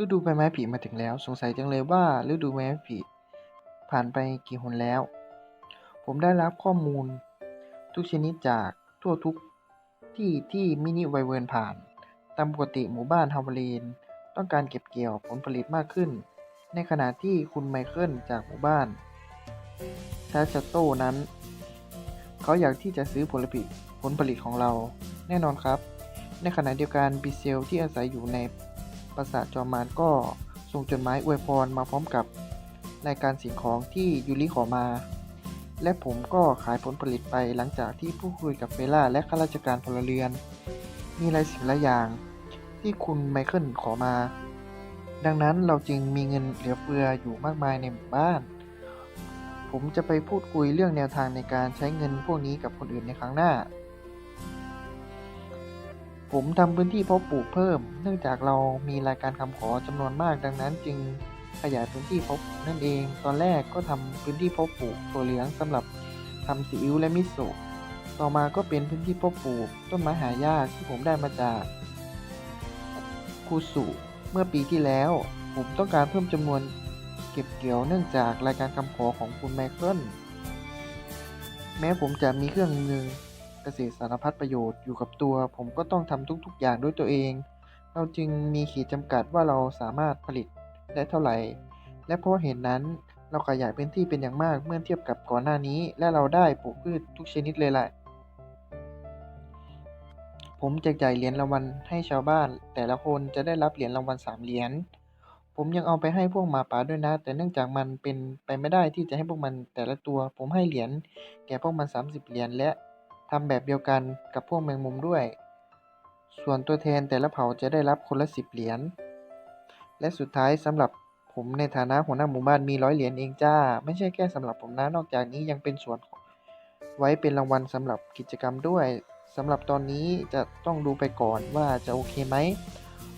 ฤดูใบไม้ผลิมาถึงแล้ว สงสัยจังเลยว่าฤดูใบไม้ผลิผ่านไปกี่หนแล้ว ผมได้รับข้อมูล ทุกชนิดจากทั่วทุกที่ที่มินิไวเวิร์นผ่าน ตามปกติหมู่บ้านฮาวาลีนต้องการเก็บเกี่ยวผลผลิตมากขึ้น ในขณะที่คุณไมเคิลจากหมู่บ้านแทชโตนั้น เขาอยากที่จะซื้อผลผลิตผลผลิตของเราแน่นอนครับ ในขณะเดียวกันบิเซลที่อาศัยอยู่ใน ปราสาทจอมมารก็ส่งจดหมายอวยพรมาพร้อมกับรายการสิ่งของที่ยูริขอมา และผมก็ขายผลผลิตไปหลังจากที่พูดคุยกับเฟล่าและข้าราชการพลเรือน มีหลายสิ่งหลายอย่างที่คุณไมเคิลขอมา ดังนั้นเราจึงมีเงินเหลือเฟืออยู่มากมายในหมู่บ้าน ผมจะไปพูดคุยเรื่องแนวทางในการใช้เงินพวกนี้กับคนอื่นในครั้งหน้า ผมทำพื้นที่เพาะปลูกเพิ่ม เนื่องจากเรามีรายการคำขอจำนวนมากดังนั้น จึงขยายพื้นที่เพาะปลูกนั่นเอง ตอนแรกก็ทำพื้นที่เพาะปลูกถั่วเหลืองสำหรับทำซีอิ๊วและมิโซะต่อมาก็เป็นพื้นที่เพาะปลูกต้นไม้หายากที่ผมได้มาจากคูสุเมื่อปีที่แล้ว ผมต้องการเพิ่มจำนวนเก็บเกี่ยวเนื่องจากรายการคำขอของคุณไมเคิลแม้ผมจะมีเครื่องมือ เกษตรสารพัดประโยชน์อยู่กับตัว ผมก็ต้องทำทุกๆ อย่างด้วยตัวเอง เราจึงมีขีดจำกัดว่าเราสามารถผลิตได้เท่าไหร่ และเพราะเหตุนั้นเราขยายพื้นที่เป็นอย่างมากเมื่อเทียบกับก่อนหน้านี้ และเราได้ปลูกพืชทุกชนิดเลยแหละผมแจกจ่ายเหรียญรางวัลให้ชาวบ้าน แต่ละคนจะได้รับเหรียญรางวัลสามเหรียญผมยังเอาไปให้พวกหมาป่าด้วยนะ แต่เนื่องจากมันเป็นไปไม่ได้ที่จะให้พวกมันแต่ละตัว ผมให้เหรียญแก่พวกมัน 30 เหรียญและำแบบเดียวกันกับพวกแมงมุมด้วย ส่วนตัวแทนแต่ละเผ่าจะได้รับคนละ 10 เหรียญ และสุดท้ายสำหรับผมในฐานะหัวหน้าหมู่บ้านมีร้อยเหรียญเองจ้า ไม่ใช่แค่สำหรับผมนะ นอกจากนี้ยังเป็นส่วนไว้เป็นรางวัลสำหรับกิจกรรมด้วยสำหรับตอนนี้จะต้องดูไปก่อนว่าจะโอเคไหม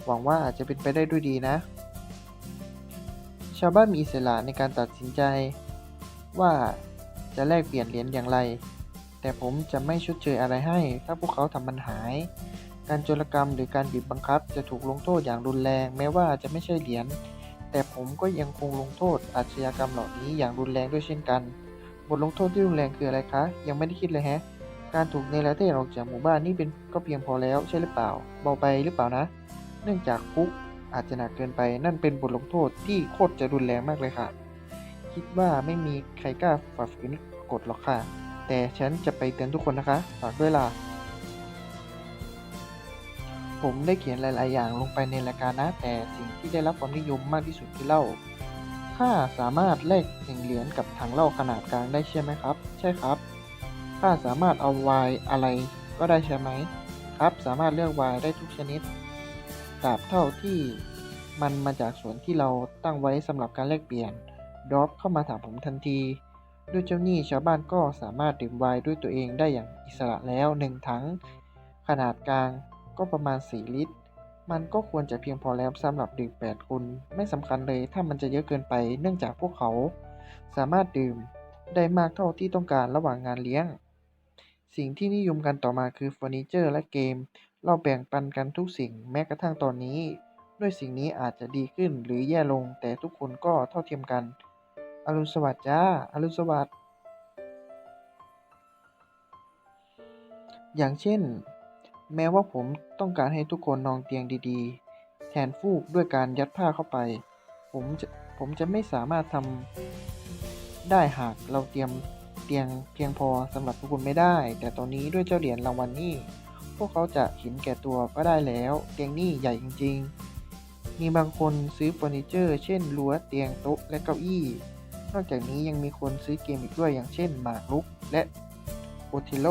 หวังว่าจะเป็นไปได้ด้วยดีนะ ชาวบ้านมีอิสระในการตัดสินใจ ว่าจะแลกเปลี่ยนเหรียญอย่างไร แต่ผมจะไม่ชดเชยอะไรให้ ถ้าพวกเขาทำมันหาย การโจรกรรมหรือการบีบบังคับจะถูกลงโทษอย่างรุนแรง แม้ว่าจะไม่ใช่เหรียญ แต่ผมก็ยังคงลงโทษอาชญากรรมเหล่านี้อย่างรุนแรงด้วยเช่นกัน บทลงโทษที่รุนแรงคืออะไรคะ ยังไม่ได้คิดเลยแฮะ การถูกเนรเทศออกจากหมู่บ้านนี่เป็นก็เพียงพอแล้วใช่หรือเปล่า เบาไปหรือเปล่านะ เนื่องจากคุกอาจจะหนักเกินไป นั่นเป็นบทลงโทษที่โคตรจะรุนแรงมากเลยค่ะ คิดว่าไม่มีใครกล้าฝ่าฝืนกฎหรอกค่ะ แต่ฉันจะไปเตือนทุกคนนะคะฝากด้วยล่ะ ผมได้เขียนหลาย ๆ อย่างลงไปในรายการนะ แต่สิ่งที่ได้รับความนิยมมากที่สุดคือเหล้าข้าสามารถแลกหนึ่งเหรียญกับถังเหล้าขนาดกลางได้ใช่ไหมครับ ใช่ครับข้าสามารถเอาไวน์อะไรก็ได้ใช่ไหมครับ สามารถเลือกไวน์ได้ทุกชนิดตราบเท่าที่มันมาจากสวนที่เราตั้งไว้สำหรับการแลกเปลี่ยนดรอปเข้ามาถามผมทันที ด้วยเจ้าหนี้ชาวบ้านก็สามารถดื่มไวน์ด้วยตัวเองได้อย่างอิสระแล้วหนึ่งถัง ขนาดกลางก็ประมาณ 4 ลิตร มันก็ควรจะเพียงพอแล้วสำหรับดื่ม 8 คนไม่สำคัญเลยถ้ามันจะเยอะเกินไปเนื่องจากพวกเขา สามารถดื่มได้มากเท่าที่ต้องการระหว่างงานเลี้ยง สิ่งที่นิยมกันต่อมาคือเฟอร์นิเจอร์และเกม เราแบ่งปันกันทุกสิ่งแม้กระทั่งตอนนี้ ด้วยสิ่งนี้อาจจะดีขึ้นหรือแย่ลงแต่ทุกคนก็เท่าเทียมกัน อรุณสวัสดิ์จ้า อรุณสวัสดิ์ อย่างเช่น แม้ว่าผมต้องการให้ทุกคนนอนเตียงดีๆ แทนฟูกด้วยการยัดผ้าเข้าไป ผมจะผมจะไม่สามารถทำได้หากเราเตรียมเตียงเพียงพอสำหรับทุกคนไม่ได้ แต่ตอนนี้ด้วยเจ้าเหรียญรางวัลนี่ พวกเขาจะเห็นแก่ตัวก็ได้แล้ว เตียงนี่ใหญ่จริง ๆ มีบางคนซื้อเฟอร์นิเจอร์ เช่นรั้วเตียงโต๊ะและเก้าอี้ นอกจากนี้ยังมีคนซื้อเกมอีกด้วยอย่างเช่นหมากรุกและโอทิโล